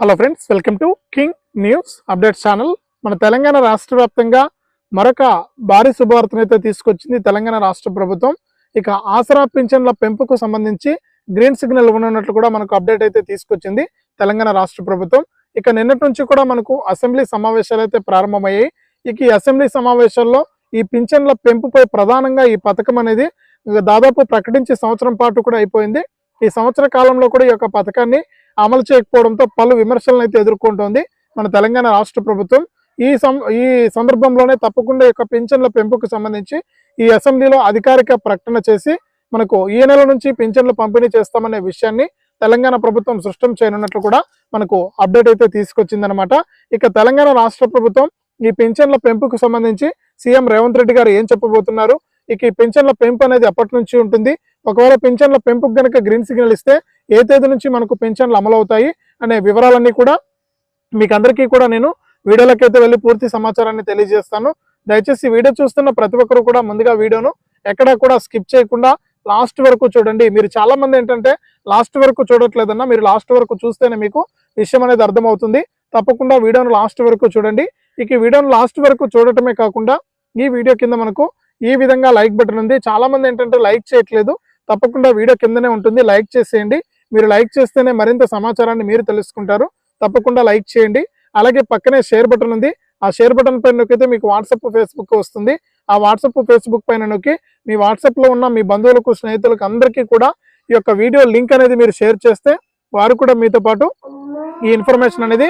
Hello friends welcome to King News updates channel మన తెలంగాణ రాష్ట్ర వ్యాప్తంగా మరొక భారీ శుభవార్తనైతే తీసుకొచ్చింది తెలంగాణ రాష్ట్ర ప్రభుత్వం. ఇక ఆసరా పింఛన్ల పెంపుకు సంబంధించి గ్రీన్ సిగ్నల్ ఇవ్వనున్నట్లు కూడా మనకు అప్డేట్ అయితే తీసుకొచ్చింది తెలంగాణ రాష్ట్ర ప్రభుత్వం. ఇక నిన్నటి నుంచి కూడా మనకు అసెంబ్లీ సమావేశాలు అయితే ప్రారంభమయ్యాయి. ఇక ఈ అసెంబ్లీ సమావేశాల్లో ఈ పింఛన్ల పెంపుపై ప్రధానంగా ఈ పథకం అనేది దాదాపు ప్రకటించి సంవత్సరం పాటు కూడా అయిపోయింది. ఈ సంవత్సర కాలంలో కూడా ఈ యొక్క పథకాన్ని అమలు చేయకపోవడంతో పలు విమర్శలను అయితే ఎదుర్కొంటోంది మన తెలంగాణ రాష్ట్ర ప్రభుత్వం. ఈ సం ఈ సందర్భంలోనే తప్పకుండా యొక్క పింఛన్ల పెంపుకు సంబంధించి ఈ అసెంబ్లీలో అధికారిక ప్రకటన చేసి మనకు ఈ నెల నుంచి పింఛన్లు పంపిణీ చేస్తామనే విషయాన్ని తెలంగాణ ప్రభుత్వం సృష్టం చేయనున్నట్లు కూడా మనకు అప్డేట్ అయితే తీసుకొచ్చిందనమాట ఇక తెలంగాణ రాష్ట్ర ప్రభుత్వం ఈ పింఛన్ల పెంపుకు సంబంధించి సీఎం రేవంత్ రెడ్డి గారు ఏం చెప్పబోతున్నారు? ఇక ఈ పింఛన్ల పెంపు అనేది ఎప్పటి నుంచి ఉంటుంది? ఒకవేళ పెన్షన్ల పెంపుకు గనక గ్రీన్ సిగ్నల్ ఇస్తే ఏ తేదీ నుంచి మనకు పింఛన్లు అమలవుతాయి అనే వివరాలన్నీ కూడా మీకు అందరికీ కూడా నేను వీడియోలకైతే వెళ్ళి పూర్తి సమాచారాన్ని తెలియజేస్తాను. దయచేసి వీడియో చూస్తున్న ప్రతి ఒక్కరు కూడా ముందుగా వీడియోను ఎక్కడా కూడా స్కిప్ చేయకుండా లాస్ట్ వరకు చూడండి. మీరు చాలా మంది ఏంటంటే లాస్ట్ వరకు చూడట్లేదన్నా మీరు లాస్ట్ వరకు చూస్తేనే మీకు విషయం అనేది అర్థమవుతుంది. తప్పకుండా వీడియోను లాస్ట్ వరకు చూడండి. ఇక ఈ వీడియోను లాస్ట్ వరకు చూడటమే కాకుండా ఈ వీడియో కింద మనకు ఈ విధంగా లైక్ బటన్ ఉంది. చాలా మంది ఏంటంటే లైక్ చేయట్లేదు. తప్పకుండా వీడియో కిందనే ఉంటుంది. లైక్ చేసేయండి. మీరు లైక్ చేస్తేనే మరింత సమాచారాన్ని మీరు తెలుసుకుంటారు. తప్పకుండా లైక్ చేయండి. అలాగే పక్కనే షేర్ బటన్ ఉంది. ఆ షేర్ బటన్ పైన నొక్కితే మీకు వాట్సాప్ ఫేస్బుక్ వస్తుంది. ఆ వాట్సాప్ ఫేస్బుక్ పైన నొక్కి మీ వాట్సాప్లో ఉన్న మీ బంధువులకు స్నేహితులకు అందరికీ కూడా ఈ యొక్క వీడియో లింక్ అనేది మీరు షేర్ చేస్తే వారు కూడా మీతో పాటు ఈ ఇన్ఫర్మేషన్ అనేది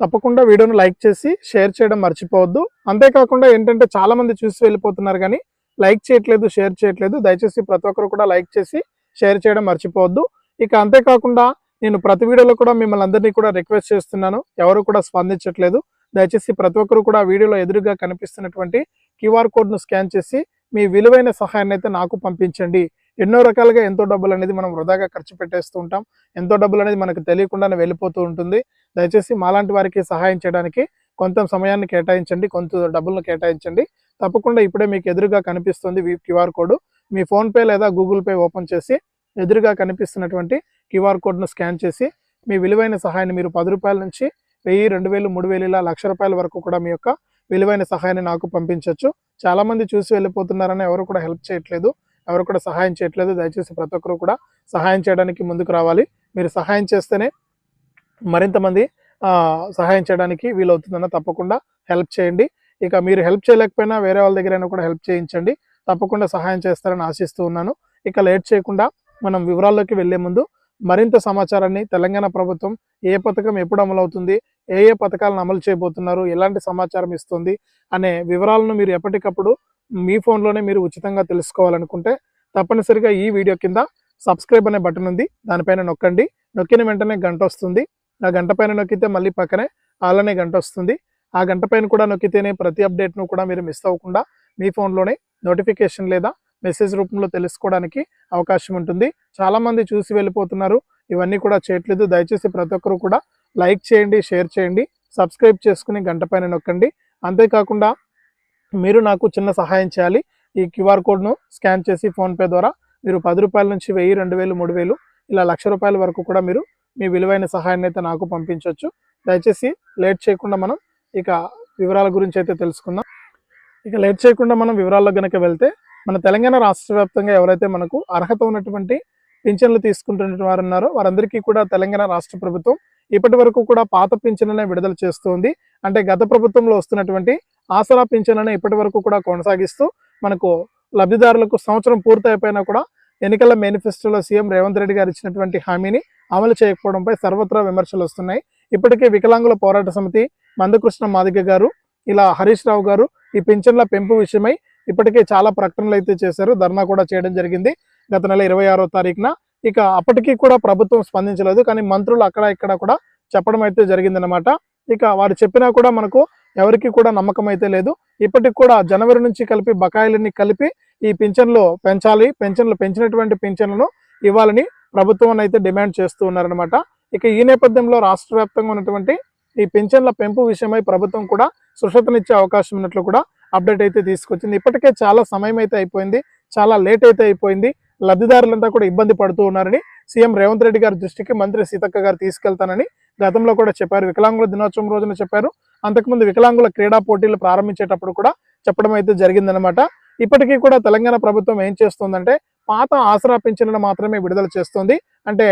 తప్పకుండా వీడియోను లైక్ చేసి షేర్ చేయడం మర్చిపోవద్దు. అంతేకాకుండా ఏంటంటే చాలా మంది చూసి వెళ్ళిపోతున్నారు కానీ లైక్ చేయట్లేదు షేర్ చేయట్లేదు. దయచేసి ప్రతి ఒక్కరు కూడా లైక్ చేసి షేర్ చేయడం మర్చిపోవద్దు. ఇక అంతేకాకుండా నేను ప్రతి వీడియోలో కూడా మిమ్మల్ని అందరినీ కూడా రిక్వెస్ట్ చేస్తున్నాను. ఎవరు కూడా స్పందించట్లేదు. దయచేసి ప్రతి ఒక్కరు కూడా వీడియోలో ఎదురుగా కనిపిస్తున్నటువంటి క్యూఆర్ కోడ్ను స్కాన్ చేసి మీ విలువైన సహాయాన్ని అయితే నాకు పంపించండి. ఎన్నో రకాలుగా ఎంతో డబ్బులు అనేది మనం వృధాగా ఖర్చు పెట్టేస్తూ ఉంటాం. ఎంతో డబ్బులు అనేది మనకు తెలియకుండానే వెళ్ళిపోతూ ఉంటుంది. దయచేసి మాలాంటి వారికి సహాయం చేయడానికి కొంత సమయాన్ని కేటాయించండి కొంత డబ్బులను కేటాయించండి. తప్పకుండా ఇప్పుడే మీకు ఎదురుగా కనిపిస్తుంది క్యూఆర్ కోడ్. మీ ఫోన్పే లేదా గూగుల్ పే ఓపెన్ చేసి ఎదురుగా కనిపిస్తున్నటువంటి క్యూఆర్ కోడ్ను స్కాన్ చేసి మీ విలువైన సహాయాన్ని మీరు పది రూపాయల నుంచి వెయ్యి రెండు వేలు మూడు వేలు ఇలా లక్ష రూపాయల వరకు కూడా మీ యొక్క విలువైన సహాయాన్ని నాకు పంపించవచ్చు చాలామంది చూసి వెళ్ళిపోతున్నారని ఎవరు కూడా హెల్ప్ చేయట్లేదు. ఎవరు కూడా సహాయం చేయట్లేదు. దయచేసి ప్రతి ఒక్కరు కూడా సహాయం చేయడానికి ముందుకు రావాలి. మీరు సహాయం చేస్తేనే మరింతమంది సహాయం చేయడానికి వీలవుతుందన్న తప్పకుండా హెల్ప్ చేయండి. ఇక మీరు హెల్ప్ చేయలేకపోయినా వేరే వాళ్ళ దగ్గరైనా కూడా హెల్ప్ చేయించండి. తప్పకుండా సహాయం చేస్తారని ఆశిస్తూ ఉన్నాను. ఇక లేట్ చేయకుండా మనం వివరాల్లోకి వెళ్ళే ముందు మరింత సమాచారాన్ని తెలంగాణ ప్రభుత్వం ఏ పథకం ఎప్పుడు అమలవుతుంది ఏ ఏ పథకాలను అమలు చేయబోతున్నారు ఎలాంటి సమాచారం ఇస్తుంది అనే వివరాలను మీరు ఎప్పటికప్పుడు మీ ఫోన్లోనే మీరు ఉచితంగా తెలుసుకోవాలనుకుంటే తప్పనిసరిగా ఈ వీడియో కింద సబ్స్క్రైబ్ అనే బటన్ ఉంది. దానిపైన నొక్కండి. నొక్కిన వెంటనే గంట వస్తుంది. ఆ గంట పైన నొక్కితే మళ్ళీ పక్కనే అలానే గంట వస్తుంది. ఆ గంట పైన కూడా నొక్కితేనే ప్రతి అప్డేట్ను కూడా మీరు మిస్ అవ్వకుండా మీ ఫోన్లోనే నోటిఫికేషన్ లేదా మెసేజ్ రూపంలో తెలుసుకోవడానికి అవకాశం ఉంటుంది. చాలామంది చూసి వెళ్ళిపోతున్నారు. ఇవన్నీ కూడా చేయట్లేదు. దయచేసి ప్రతి ఒక్కరు కూడా లైక్ చేయండి షేర్ చేయండి సబ్స్క్రైబ్ చేసుకుని గంట పైన నొక్కండి. అంతేకాకుండా మీరు నాకు చిన్న సహాయం చేయాలి. ఈ క్యూఆర్ కోడ్ను స్కాన్ చేసి ఫోన్పే ద్వారా మీరు పది రూపాయల నుంచి వెయ్యి రెండు వేలు మూడు వేలు ఇలా లక్ష రూపాయల వరకు కూడా మీరు మీ విలువైన సహాయాన్ని అయితే నాకు పంపించవచ్చు దయచేసి లేట్ చేయకుండా మనం ఇక వివరాల గురించి అయితే తెలుసుకుందాం. ఇక లేట్ చేయకుండా మనం వివరాల్లో కనుక వెళ్తే మన తెలంగాణ రాష్ట్ర వ్యాప్తంగా ఎవరైతే మనకు అర్హత ఉన్నటువంటి పింఛన్లు తీసుకుంటున్న వారు ఉన్నారో వారందరికీ కూడా తెలంగాణ రాష్ట్ర ప్రభుత్వం ఇప్పటి వరకు కూడా పాత పింఛన్లనే విడుదల చేస్తుంది. అంటే గత ప్రభుత్వంలో వస్తున్నటువంటి ఆసరా పింఛన్లనే ఇప్పటి వరకు కూడా కొనసాగిస్తూ మనకు లబ్ధిదారులకు సంవత్సరం పూర్తయిపోయినా కూడా ఎన్నికల మేనిఫెస్టోలో సీఎం రేవంత్ రెడ్డి గారు ఇచ్చినటువంటి హామీని అమలు చేయకపోవడంపై సర్వత్రా విమర్శలు వస్తున్నాయి. ఇప్పటికే వికలాంగుల పోరాట సమితి మందకృష్ణ మాదిగ గారు ఇలా హరీష్ రావు గారు ఈ పింఛన్ల పెంపు విషయమై ఇప్పటికే చాలా ప్రకటనలు అయితే చేశారు. ధర్నా కూడా చేయడం జరిగింది గత నెల ఇరవై ఆరో తారీఖున. ఇక అప్పటికీ కూడా ప్రభుత్వం స్పందించలేదు కానీ మంత్రులు అక్కడ ఇక్కడ కూడా చెప్పడం అయితే జరిగిందనమాట ఇక వారు చెప్పినా కూడా మనకు ఎవరికి కూడా నమ్మకం అయితే లేదు. ఇప్పటికి కూడా జనవరి నుంచి కలిపి బకాయిలన్నీ కలిపి ఈ పింఛన్లు పెంచాలి పెన్షన్లు పెంచినటువంటి పింఛన్లను ఇవ్వాలని ప్రభుత్వం అయితే డిమాండ్ చేస్తూ ఉన్నారనమాట ఇక ఈ నేపథ్యంలో రాష్ట్ర వ్యాప్తంగా ఉన్నటువంటి ఈ పెన్షన్ల పెంపు విషయమై ప్రభుత్వం కూడా స్పృశతనిచ్చే అవకాశం ఉన్నట్లు కూడా అప్డేట్ అయితే తీసుకొచ్చింది. ఇప్పటికే చాలా సమయం అయితే అయిపోయింది. చాలా లేట్ అయితే అయిపోయింది. లబ్ధిదారులంతా కూడా ఇబ్బంది పడుతూ ఉన్నారని సీఎం రేవంత్ రెడ్డి గారి దృష్టికి మంత్రి సీతక్క గారు తీసుకెళ్తానని గతంలో కూడా చెప్పారు. వికలాంగుల దినోత్సవం రోజున చెప్పారు. అంతకుముందు వికలాంగుల క్రీడా పోటీలు ప్రారంభించేటప్పుడు కూడా చెప్పడం అయితే జరిగిందనమాట ఇప్పటికీ కూడా తెలంగాణ ప్రభుత్వం ఏం చేస్తుందంటే పాత ఆసరా పింఛన్లను మాత్రమే విడుదల చేస్తుంది. అంటే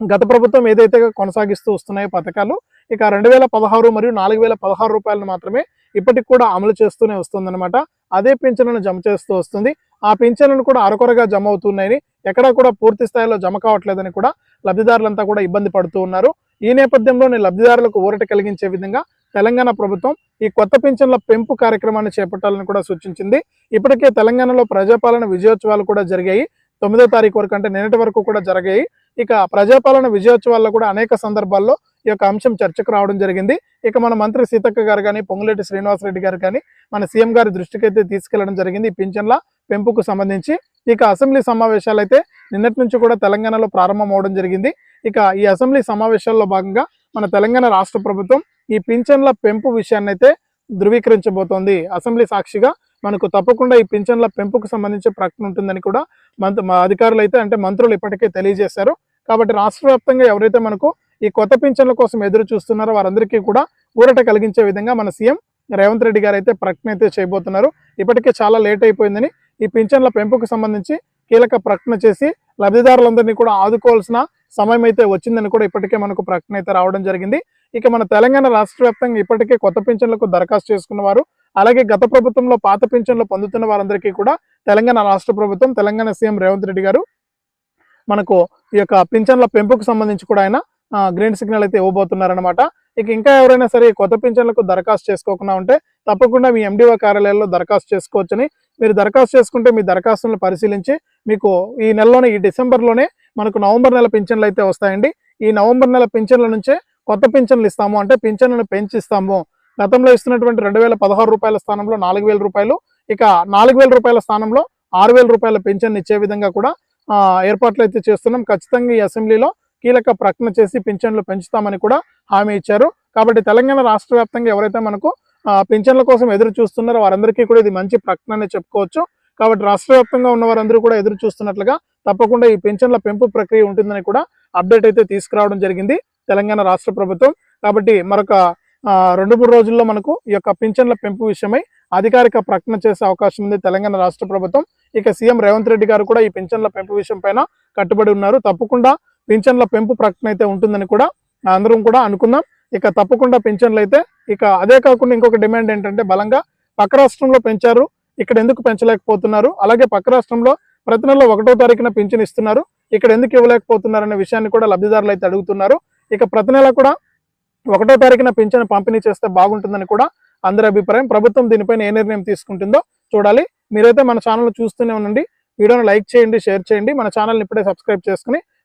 గత ప్రభుత్వం ఏదైతే కొనసాగిస్తూ వస్తున్నాయో పథకాలు ఇక రెండు వేల పదహారు మరియు నాలుగు వేల పదహారు రూపాయలను మాత్రమే ఇప్పటికి కూడా అమలు చేస్తూనే వస్తుందన్నమాట. అదే పింఛన్లను జమ చేస్తూ వస్తుంది. ఆ పింఛన్లను కూడా అరకొరగా జమ అవుతున్నాయని ఎక్కడా కూడా పూర్తి స్థాయిలో జమ కావట్లేదని కూడా లబ్ధిదారులంతా కూడా ఇబ్బంది పడుతూ ఉన్నారు. ఈ నేపథ్యంలోనే లబ్ధిదారులకు ఊరట కలిగించే విధంగా తెలంగాణ ప్రభుత్వం ఈ కొత్త పింఛన్ల పెంపు కార్యక్రమాన్ని చేపట్టాలని కూడా సూచించింది. ఇప్పటికే తెలంగాణలో ప్రజాపాలన విజయోత్సవాలు కూడా జరిగాయి. తొమ్మిదో తారీఖు వరకు అంటే నిన్నటి వరకు కూడా జరిగాయి. ఇక ప్రజాపాలన విజయోత్సవాల్లో కూడా అనేక సందర్భాల్లో ఈ యొక్క అంశం చర్చకు రావడం జరిగింది. ఇక మన మంత్రి సీతక్క గారు కానీ పొంగులేటి శ్రీనివాసరెడ్డి గారు కానీ మన సీఎం గారి దృష్టికి అయితే తీసుకెళ్ళడం జరిగింది ఈ పింఛన్ల పెంపుకు సంబంధించి. ఇక అసెంబ్లీ సమావేశాలు అయితే నిన్నటి నుంచి కూడా తెలంగాణలో ప్రారంభం అవడం జరిగింది. ఇక ఈ అసెంబ్లీ సమావేశాల్లో భాగంగా మన తెలంగాణ రాష్ట్ర ప్రభుత్వం ఈ పింఛన్ల పెంపు విషయాన్ని అయితే ధృవీకరించబోతోంది. అసెంబ్లీ సాక్షిగా మనకు తప్పకుండా ఈ పింఛన్ల పెంపుకు సంబంధించి ప్రకటన ఉంటుందని కూడా మంత్రి మా అధికారులు అయితే అంటే మంత్రులు ఇప్పటికే తెలియజేశారు. కాబట్టి రాష్ట్ర వ్యాప్తంగా ఎవరైతే మనకు ఈ కొత్త పింఛన్ల కోసం ఎదురు చూస్తున్నారో. వారందరికీ కూడా ఊరట కలిగించే విధంగా మన సీఎం రేవంత్ రెడ్డి గారు అయితే ప్రకటన అయితే చేయబోతున్నారు. ఇప్పటికే చాలా లేట్ అయిపోయిందని ఈ పింఛన్ల పెంపుకు సంబంధించి కీలక ప్రకటన చేసి లబ్ధిదారులందరినీ కూడా ఆదుకోవాల్సిన సమయం అయితే వచ్చిందని కూడా ఇప్పటికే మనకు ప్రకటన అయితే రావడం జరిగింది. ఇక మన తెలంగాణ రాష్ట్ర వ్యాప్తంగా ఇప్పటికే కొత్త పింఛన్లకు దరఖాస్తు చేసుకున్నవారు అలాగే గత ప్రభుత్వంలో పాత పింఛన్లు పొందుతున్న వారందరికీ కూడా తెలంగాణ రాష్ట్ర ప్రభుత్వం తెలంగాణ సీఎం రేవంత్ రెడ్డి గారు మనకు ఈ యొక్క పింఛన్ల పెంపుకు సంబంధించి కూడా ఆయన గ్రీన్ సిగ్నల్ అయితే ఇవ్వబోతున్నారనమాట ఇక ఇంకా ఎవరైనా సరే కొత్త పింఛన్లకు దరఖాస్తు చేసుకోకుండా ఉంటే తప్పకుండా మీ ఎండిఓ కార్యాలయాల్లో దరఖాస్తు చేసుకోవచ్చని మీరు దరఖాస్తు చేసుకుంటే మీ దరఖాస్తులను పరిశీలించి మీకు ఈ నెలలోనే ఈ డిసెంబర్లోనే మనకు నవంబర్ నెల పింఛన్లు అయితే వస్తాయండి. ఈ నవంబర్ నెల పింఛన్ల నుంచే కొత్త పింఛన్లు ఇస్తాము. అంటే పింఛన్లను పెంచిస్తాము. గతంలో ఇస్తున్నటువంటి రెండు వేల పదహారు రూపాయల స్థానంలో నాలుగు వేల రూపాయలు ఇక నాలుగు వేల రూపాయల స్థానంలో ఆరు వేల రూపాయల పింఛన్ ఇచ్చే విధంగా కూడా ఏర్పాట్లు అయితే చేస్తున్నాం. ఖచ్చితంగా ఈ అసెంబ్లీలో కీలక ప్రకటన చేసి పింఛన్లు పెంచుతామని కూడా హామీ ఇచ్చారు. కాబట్టి తెలంగాణ రాష్ట్ర వ్యాప్తంగా ఎవరైతే మనకు పింఛన్ల కోసం ఎదురు చూస్తున్నారో వారందరికీ కూడా ఇది మంచి ప్రకటన చెప్పుకోవచ్చు. కాబట్టి రాష్ట్ర వ్యాప్తంగా ఉన్న వారందరూ కూడా ఎదురు చూస్తున్నట్లుగా తప్పకుండా ఈ పింఛన్ల పెంపు ప్రక్రియ ఉంటుందని కూడా అప్డేట్ అయితే తీసుకురావడం జరిగింది తెలంగాణ రాష్ట్ర ప్రభుత్వం. కాబట్టి మరొక రెండు మూడు రోజుల్లో మనకు ఈ యొక్క పింఛన్ల పెంపు విషయమై అధికారిక ప్రకటన చేసే అవకాశం ఉంది తెలంగాణ రాష్ట్ర ప్రభుత్వం. ఇక సీఎం రేవంత్ రెడ్డి గారు కూడా ఈ పింఛన్ల పెంపు విషయం పైన కట్టుబడి ఉన్నారు. తప్పకుండా పింఛన్ల పెంపు ప్రకటన అయితే ఉంటుందని కూడా అందరం కూడా అనుకుందాం. ఇక తప్పకుండా పెన్షన్లు అయితే ఇక అదే కాకుండా ఇంకొక డిమాండ్ ఏంటంటే బలంగా పక్క రాష్ట్రంలో పెంచారు. ఇక్కడ ఎందుకు పెంచలేకపోతున్నారు? అలాగే పక్క రాష్ట్రంలో ప్రతి నెల ఒకటో తారీఖున పింఛన్ ఇస్తున్నారు. ఇక్కడ ఎందుకు ఇవ్వలేకపోతున్నారు అనే విషయాన్ని కూడా లబ్ధిదారులు అయితే అడుగుతున్నారు. ఇక ప్రతి నెల కూడా ఒకటో తారీఖున పింఛన్ పంపిణీ చేస్తే బాగుంటుందని కూడా అందరి అభిప్రాయం. ప్రభుత్వం దీనిపైన ఏ నిర్ణయం తీసుకుంటుందో చూడాలి. మీరైతే మన ఛానల్ చూస్తూనే ఉండండి. వీడియోను లైక్ చేయండి షేర్ చేయండి. మన ఛానల్ని ఇప్పుడే సబ్స్క్రైబ్ చేసుకుని